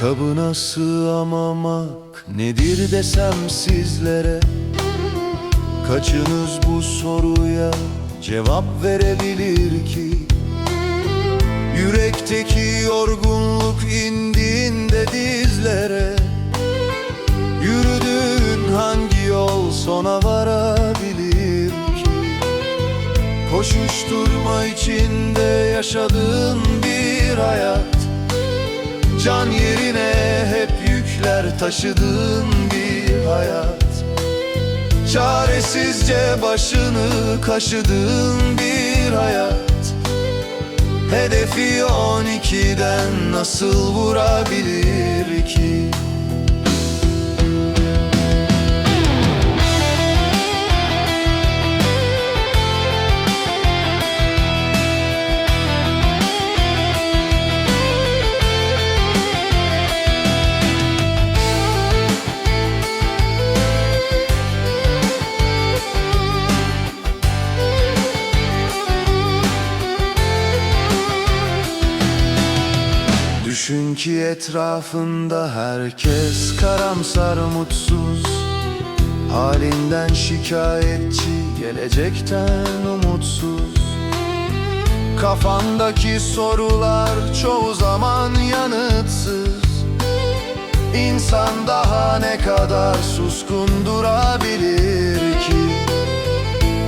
kabına sığamamak nedir desem sizlere? Kaçınız bu soruya cevap verebilir ki? Yürekteki yorgunluk indiğinde dizlere Yürüdüğün hangi yol sona varabilir ki? Koşuşturma içinde yaşadığın bir hayat Can yerine hep yükler taşıdığın bir hayat Çaresizce başını kaşıdığın bir hayat Hedefi 12'den nasıl vurabilir ki? Düşün ki etrafında herkes karamsar mutsuz. Halinden şikayetçi, gelecekten umutsuz. Kafandaki sorular çoğu zaman yanıtsız. İnsan daha ne kadar suskun durabilir ki?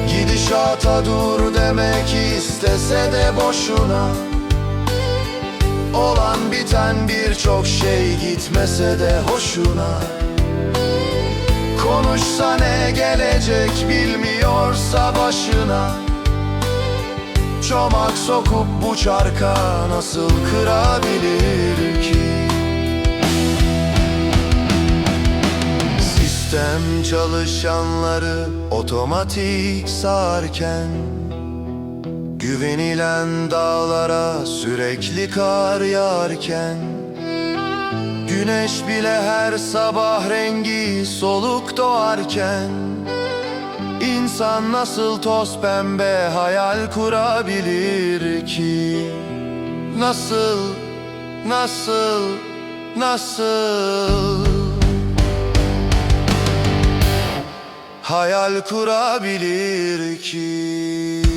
Gidişata dur demek istese de boşuna Olan biten birçok şey gitmese de hoşuna Konuşsa ne gelecek bilmiyorsa başına Çomak sokup bu çarka nasıl kırabilir ki? Sistem çalışanları otomatik sarken Güvenilen dağlara sürekli kar yağarken Güneş bile her sabah rengi soluk doğarken İnsan nasıl toz pembe hayal kurabilir ki? Nasıl, nasıl, nasıl? Hayal kurabilir ki